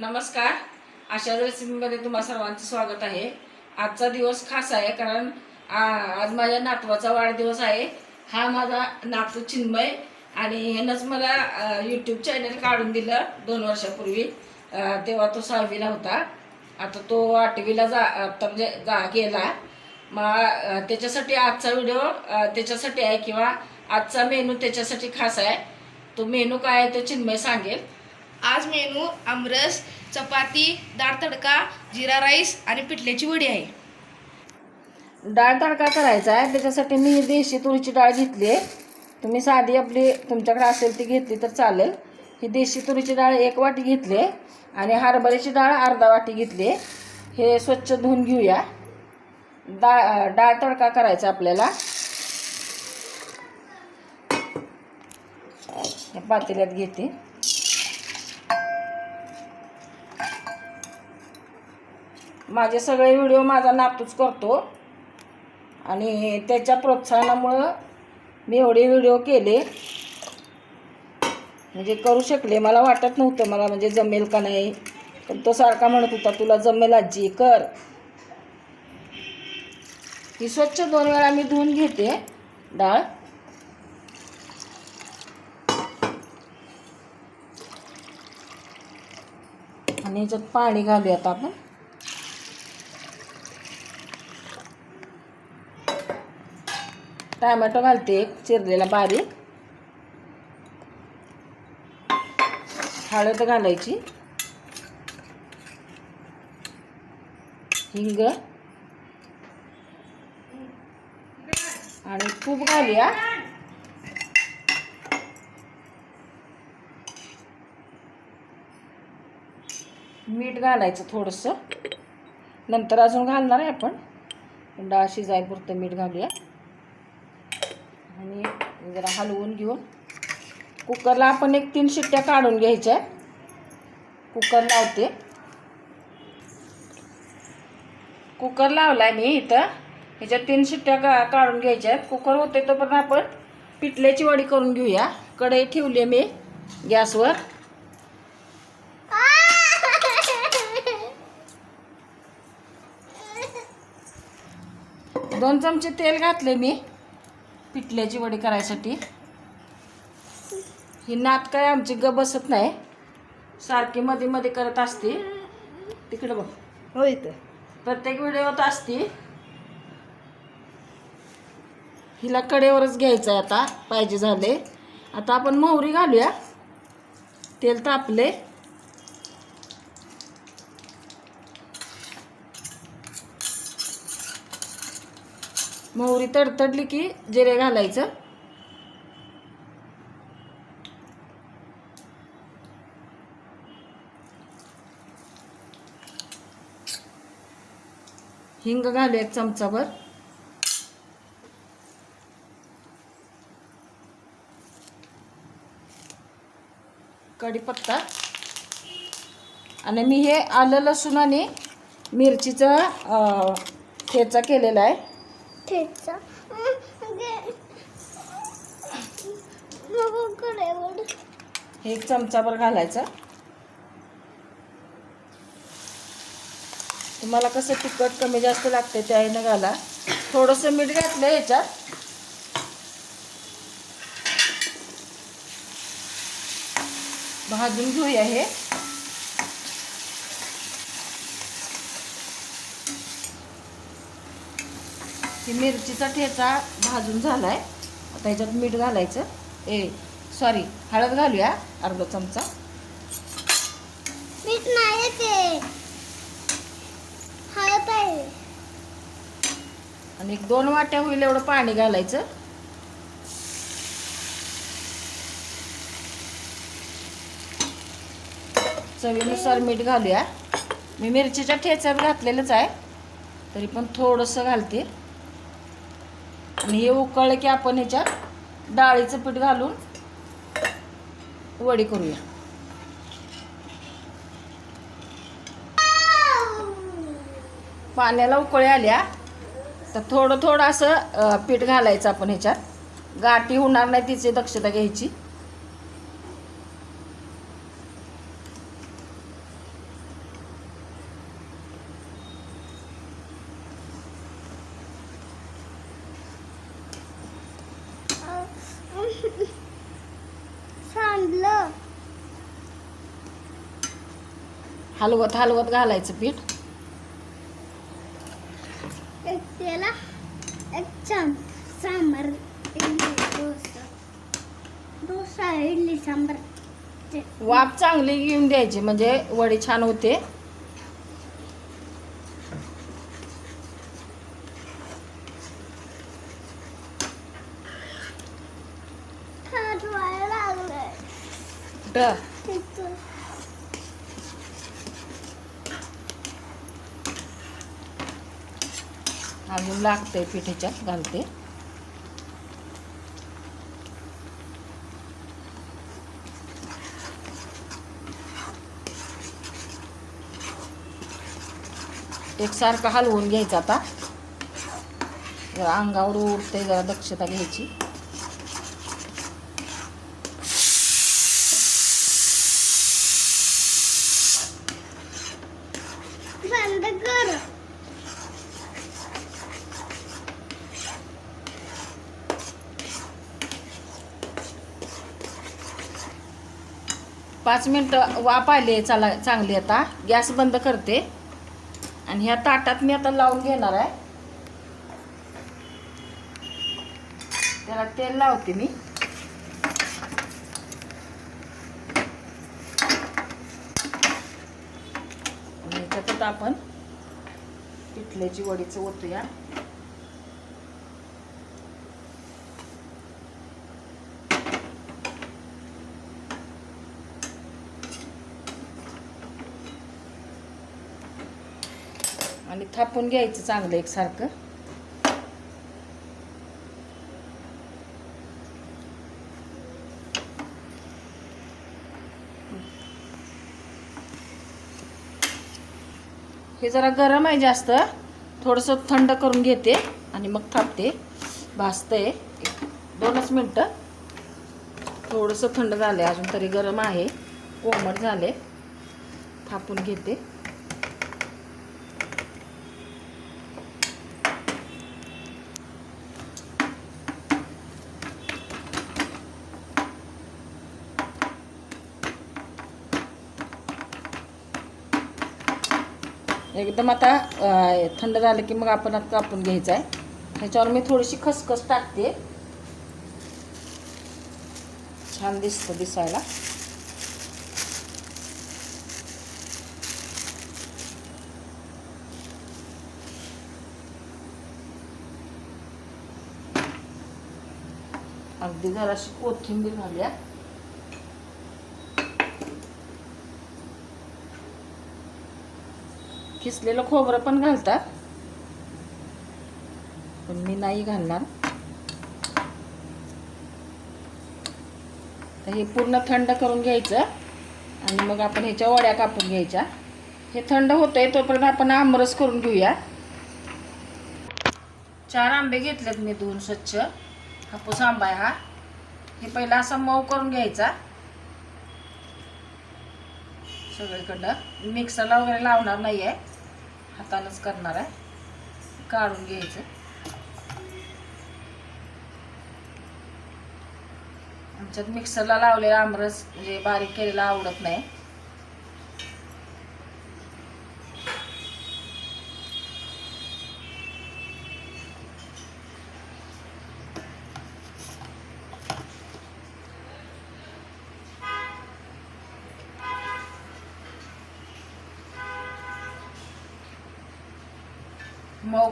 नमस्कार. आशा रेसिपीमध्ये तुम्हा सर्वांचं स्वागत आहे. आजचा दिवस खास आहे कारण आज माझ्या नातवाचा वाढदिवस आहे. हा माझा नातू चिन्मय आणि ह्यानंच मला यूट्यूब चॅनल काढून दिलं दोन वर्षापूर्वी. तेव्हा तो सहावीला होता. आता तो आठवीला जा आता म्हणजे जा गेला. मग त्याच्यासाठी आजचा व्हिडिओ त्याच्यासाठी आहे किंवा आजचा मेनू त्याच्यासाठी खास आहे. तो मेनू काय आहे तो चिन्मय सांगेल. आज मेनू आमरस चपाती डाळ तडका जिरा राईस आणि पिठल्याची वडी आहे. डाळ तडका करायचा आहे. त्याच्यासाठी मी देशी तुरीची डाळ घेतली आहे. तुम्ही साधी आपली तुमच्याकडे असेल ती घेतली तर चालेल. ही देशी तुरीची डाळ एक वाटी घेतली आहे आणि हरभऱ्याची डाळ अर्धा वाटी घेतली आहे. हे स्वच्छ धुवून घेऊया. डाळ डाळ तडका करायचा आपल्याला. पातेल्यात घेते. माझे सगळे व्हिडिओ माझा नातूच करतो. आणि त्याच्या प्रोत्साहनामुळं मी एवढे व्हिडिओ केले. म्हणजे करू शकले. मला वाटत नव्हतं मला म्हणजे जमेल का नाही. पण तो सारखा म्हणत होता तुला जमेल आजी कर. ही स्वच्छ दोन वेळा मी धुवून घेते डाळ. आणि याच्यात पाणी घालूयात आपण. टॅमॅटो घालते एक चिरलेला बारीक. हळद घालायची. हिंग. आणि तूप घालूया. मीठ घालायचं थोडंसं. नंतर अजून घालणार आहे आपण. डाळ शिजायपुरतं मीठ घालूया. आणि जरा हलवून घेऊन कुकरला आपण एक तीन शिट्ट्या काढून घ्यायच्या. कुकर लावते. कुकर लावला मी इथं. ह्याच्यात तीन शिट्ट्या का काढून घ्यायच्या आहेत कुकर होते तोपर्यंत आपण पिठल्याची वडी करून घेऊया. कढई ठेवली मी गॅसवर. दोन चमचे तेल घातले मी. पिठल्याची वडी करायसाठी. ही नात काय आमची ग बसत नाही. सारखी मध्ये मध्ये करत असते. तिकडे बघ. हो इथं. प्रत्येक व्हिडिओत असते. हिला कडेवरच घ्यायचं आहे आता. पाहिजे झाले. आता आपण मोहरी घालूया. तेल तापले. मोहरी तडतडली की जिरे घालायचं. हिंग घालू एक चमचाभर. कढीपत्ता. आणि मी हे आलं लसूण आणि मिरचीचा खेचा ठेचा केलेला आहे. ठेचा. म्हणजे हे एक चमचाभर घालायचा. तुम्हाला कसं तिखट कमी जास्त लागते त्या आईनं घाला. थोडंसं मीठ घातलं ह्याच्यात. भाजून घेऊया हे. ही मिरचीचा ठेचा भाजून झालाय. आता ह्याच्यात मीठ घालायचं. ए सॉरी हळद घालूया अर्धा चमचा. मीठ नाही ते हळद आहे आणि एक दोन वाट्या होईल एवढं पाणी घालायचं. चवीनुसार मीठ घालूया. मी मिरचीच्या ठेच्यात घातलेलंच आहे. तरी पण थोडंसं घालते. आणि हे उकळलं की आपण ह्याच्यात डाळीचं पीठ घालून वडी करूया. पाण्याला उकळी आल्या तर थोडं थोडं असं पीठ घालायचं आपण ह्याच्यात. गाठी होणार नाही तिची दक्षता घ्यायची. हलवत हलवत घालायचं पीठ. त्याला एक सांबार डोसा. डोसा इडली सांबार. वाफ चांगली घेऊन द्यायची म्हणजे वडी छान हात. अजून लागते पिठीच्या घालते. एकसारखं हलवून घ्यायचं आता. जरा अंगावर उडते जरा दक्षता घ्यायची बंद कर पाच मिनटं वाफ आले चला चांगली आता. गॅस बंद करते. आणि ह्या ताटात मी आता लावून घेणार आहे. त्याला तेल लावते मी. त्याच्यात आपण पिठल्याची वडीचं ओतूया. थापून घ्यायचं चांगलं एकसारखं. हे जरा गरम आहे जास्त. थोडंसं थंड करून घेते आणि मग थापते. भाजतंय. दोनच मिनटं. थोडंसं थंड झालं आहे अजून तरी गरम आहे. कोमट झाले थापून घेते. एकदम आता थंड झालं की मग आपण आता कापून घ्यायचं आहे ह्याच्यावर मी थोडीशी खसखस टाकते. छान दिसतं दिसायला. अगदी जराशी कोथिंबीर घालूया. किसलेलं खोबरं पण घालतात. पण मी नाही घालणार. तर हे पूर्ण थंड करून घ्यायचं. आणि मग आपण ह्याच्या वड्या कापून घ्यायच्या. हे थंड होतंय तोपर्यंत आपण आमरस करून घेऊया. चार आंबे घेतलेत मी दोन स्वच्छ. हापूस आंबा आहे हा. हे पहिला असा मऊ करून घ्यायचा. सगळीकडं. मिक्सरला वगैरे लावणार नाही आहे हातानंच करणार आहे. काढून घ्यायचं. आमच्यात मिक्सरला लावलेला आमरस म्हणजे बारीक केलेला आवडत नाही.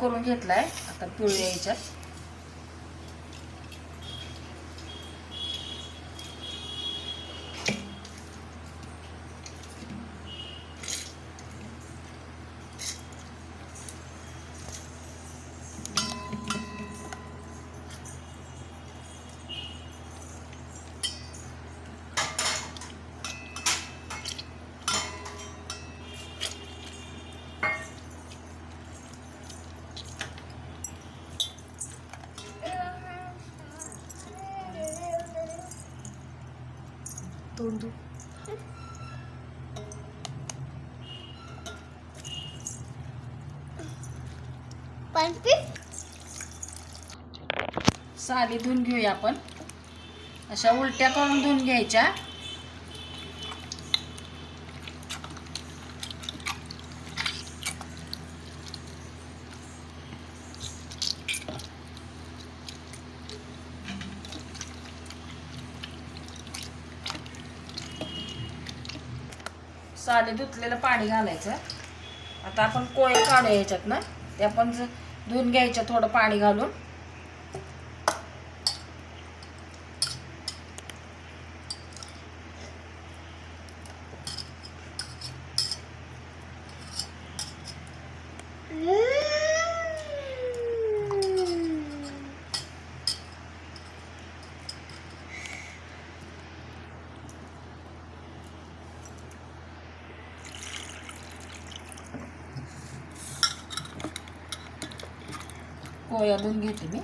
करून घेतला आहे आता पिवळ्या याच्यात. साली धुवून घेऊया आपण. अशा उलट्या करून धुवून घ्यायच्या. साली धुतलेलं पाणी घालायचं. आता आपण कोळे काढूया याच्यात ना ते आपण धुवून घ्यायचं थोडं पाणी घालून. कोया घेते मी.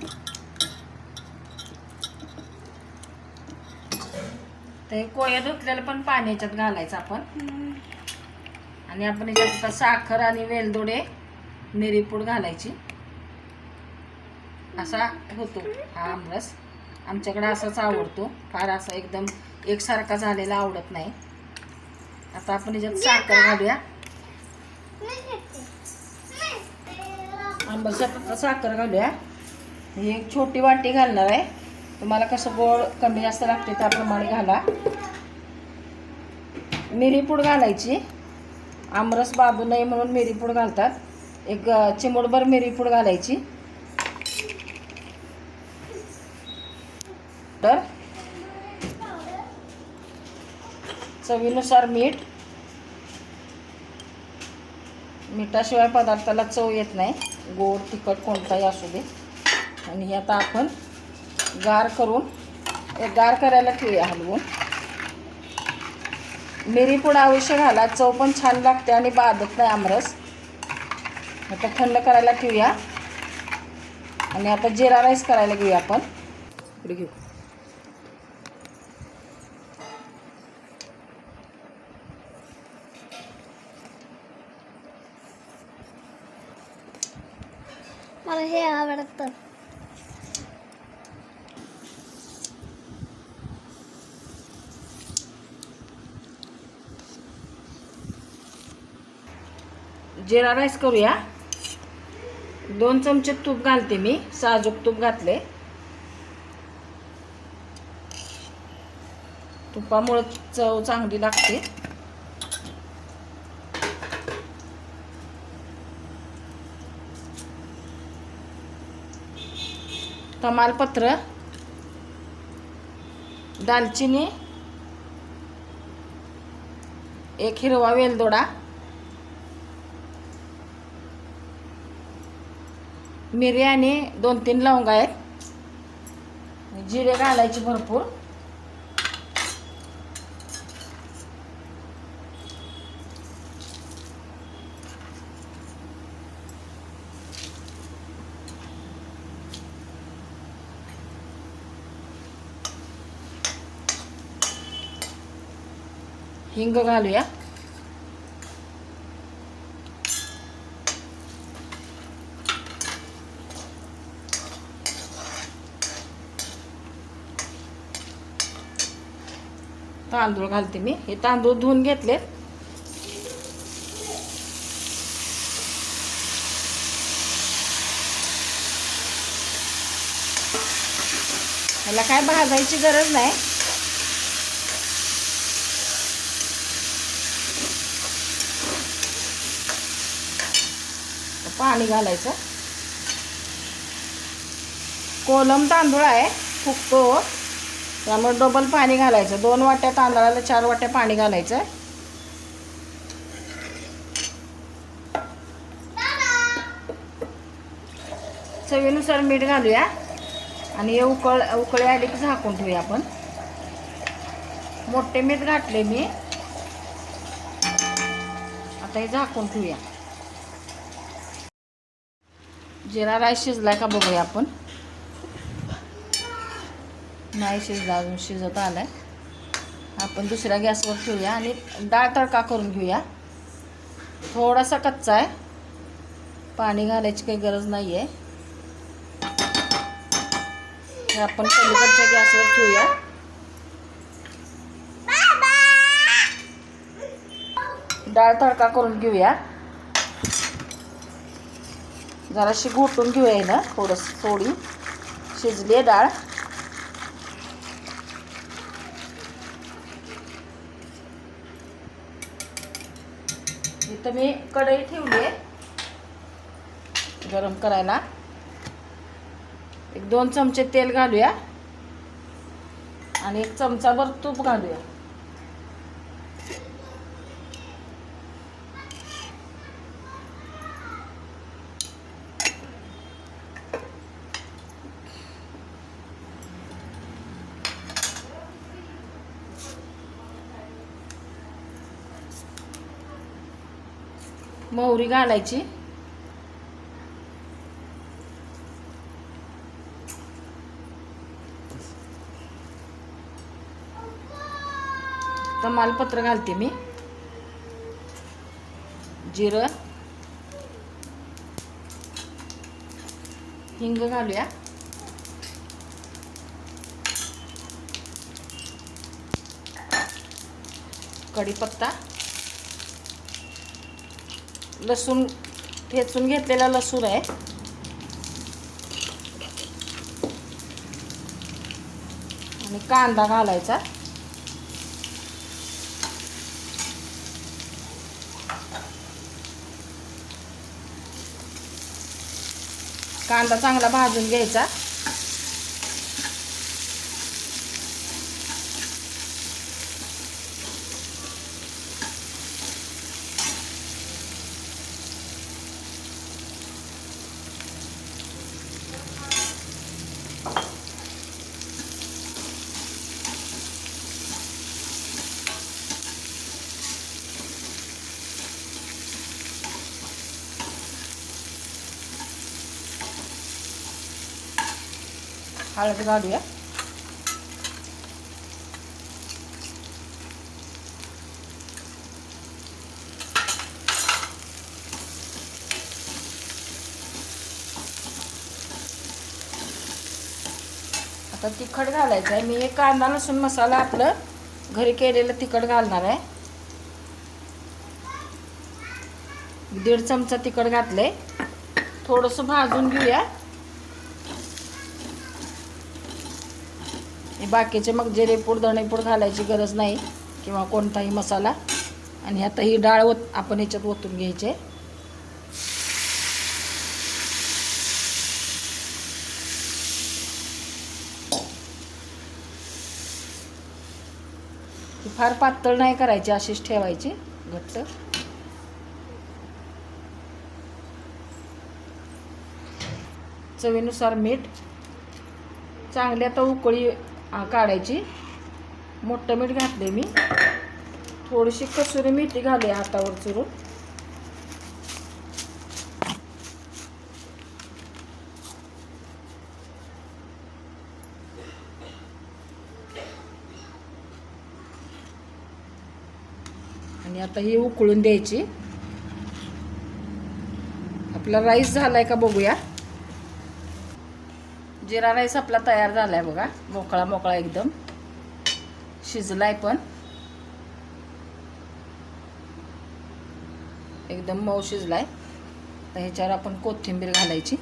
ते कोया धुतलेलं पण पाणी याच्यात घालायचं आपण. आणि आपण याच्यात आता साखर आणि वेलदोडे मिरीपूड घालायची. असा होतो हा आमरस. आमच्याकडे असाच आवडतो. फार असा एकदम एकसारखा झालेला आवडत नाही. आता आपण याच्यात साखर घालूया. आंबरसात साखर घालूया. ही एक छोटी वाटी घालणार आहे. तुम्हाला कसं गोड कमी जास्त लागते त्याप्रमाणे घाला. मिरीपूड घालायची. आमरस बाबू नये म्हणून मिरीपूड घालतात. एक अ, चिमूटभर मिरीपूड घालायची. तर चवीनुसार मीठ मिठाशिवाय पदार्थाला चव येत नाही. गोड तिखट कोणताही असू दे. आणि हे आता आपण गार करून गार करायला ठेवूया हलवून. मिरी पूड अवश्य घाला चव पण छान लागते आणि बाधत नाही आमरस. आता थंड करायला ठेवूया. आणि आता जिरा राईस करायला घेऊया आपण. इकडे घेऊ. हे आवडतं. जिरा राईस करूया. दोन चमचे तूप घालते मी साजूक तूप घातले. तुपामुळं चव चांगली लागते. तमालपत्र दालचिनी एक हिरवा वेलदोडा मिरी आणि दोन तीन लवंगा आहेत. जिरे घालायची भरपूर. हिंग घालूया. तांदूळ घालते मी. हे तांदूळ धुवून घेतले. ह्याला काय भाजायची गरज नाही. पाणी घालायचं. कोलम तांदूळ आहे फुगतो. त्यामुळे डबल पाणी घालायचं. दोन वाट्या तांदळाला चार वाट्या पाणी घालायचं. चवीनुसार मीठ घालूया. आणि हे उकळ उकळी आली की झाकून ठेवूया आपण. मोठे मीठ घातले मी. आता हे झाकून ठेवूया. जिरा राईस शिजला का बघूया आपण. नाही शिजला अजून शिजत आलाय. आपण दुसऱ्या गॅसवर ठेवूया आणि डाळ तडका करून घेऊया. थोडासा कच्चा आहे. पाणी घालायची काही गरज नाही आहे आपण पलीकडच्या गॅसवर ठेवूया. डाळ तडका करून घेऊया. जराशी घोटून घेऊया ना थोडस थोडी शिजली आहे डाळ. इथं मी कढई ठेवली आहे. गरम करायला. एक दोन चमचे तेल घालूया. आणि एक चमचाभर तूप घालूया. मोहरी घालायची. तमालपत्र घालते मी. जिरं. हिंग घालूया. कढीपत्ता. लसूण ठेचून घेतलेला लसूण आहे. आणि कांदा घालायचा. कांदा चांगला भाजून घ्यायचा. हळद घालूया आता तिखट घालायचं आहे. मी एक कांदा लसूण मसाला आपलं घरी केलेलं तिखट घालणार आहे. दीड चमचा तिखट घातलंय. थोडंसं भाजून घेऊया. बाकीचे मग जिरेपूड धणेपूड घालायची गरज नाही किंवा कोणताही मसाला. आणि आता ही डाळ ओत आपण ह्याच्यात ओतून घ्यायचे. ती फार पातळ नाही करायची अशीच ठेवायची घट्ट. चवीनुसार मीठ. चांगल्या तर उकळी काढायची. मोठं मीठ घातले मी. थोडीशी कसुरी मेथी घालूया हातावर चुरून. आणि आता ही उकळून द्यायची. आपला राईस झालाय का बघूया. जिरा राईस आपला तयार झाला आहे बघा. मोकळा मोकळा एकदम. शिजलाय पण. एकदम मऊ शिजलाय. तर ह्याच्यावर आपण कोथिंबीर घालायची.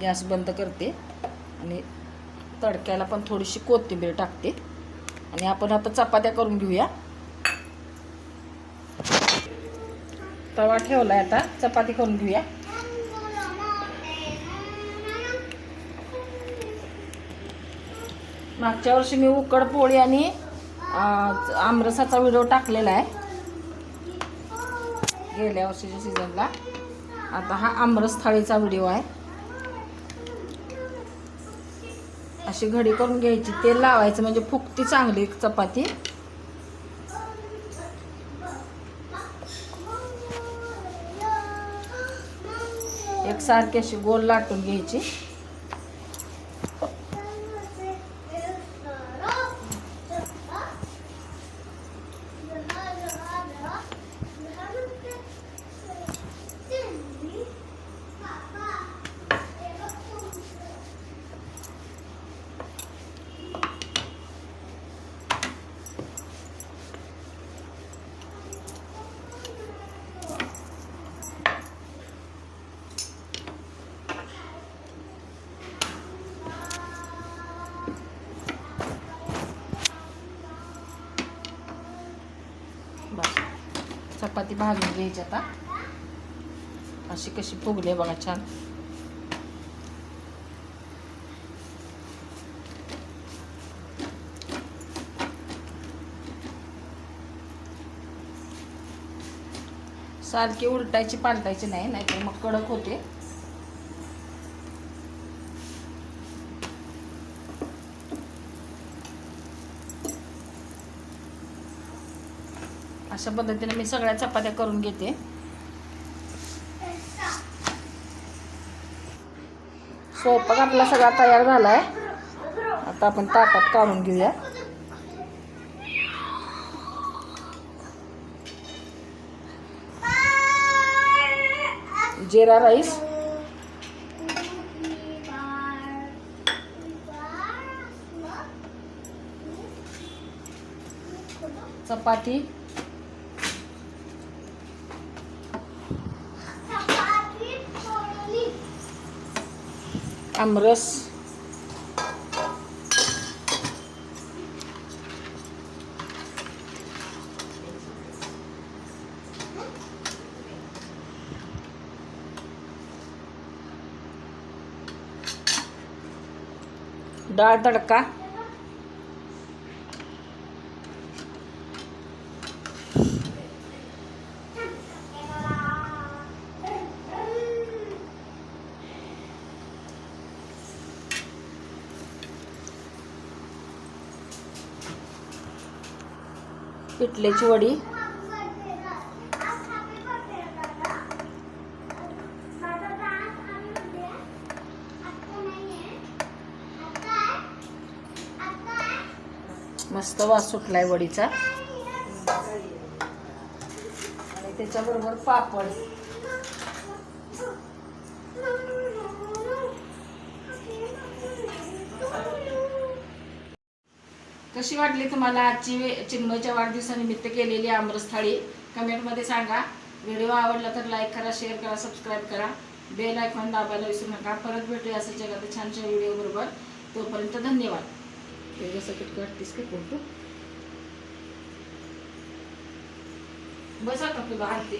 गॅस बंद करते. आणि तडक्याला पण थोडीशी कोथिंबीर टाकते. आणि आपण आता चपात्या करून घेऊया. तवा ठेवला आहे आता. चपाती करून घेऊया. मागच्या वर्षी मी उकड पोळी आणि आमरसाचा व्हिडिओ टाकलेला आहे. गेल्या वर्षीच्या सीझनला. आता हा आमरस थाळीचा व्हिडिओ आहे. अशी घडी करून घ्यायची. तेल लावायचं म्हणजे फुगती चांगली चपाती. सारखी अशी गोल लाटून घ्यायची. चपाती भाजून घ्यायची आता. अशी कशी फुगली बघा छान. सारखी उलटायची पालटायची नाही नाहीतर मग कडक होते. अशा पद्धतीने मी सगळ्या चपात्या करून घेते. स्वयंपाक आपला सगळा तयार झाला आहे आता आपण ताकात काढून घेऊया. जिरा राईस. चपाती. आमरस डाळ तडका। पिठल्याची वडी. मस्त वास सुटलाय वडीचा. आणि त्याच्याबरोबर पापड. कशी वाटली तुम्हाला आजची चिन्मयच्या वाढदिवसानिमित्त केलेली आमरस थाळी कमेंटमध्ये सांगा. व्हिडिओ आवडला तर लाईक करा शेअर करा सबस्क्राईब करा. बेल आयकॉन दाबायला विसरू नका. परत भेटूया असं जगात छानशा व्हिडिओ बरोबर. तोपर्यंत धन्यवाद. ते जसं काढतीस का फोटो बस आता तुला हाती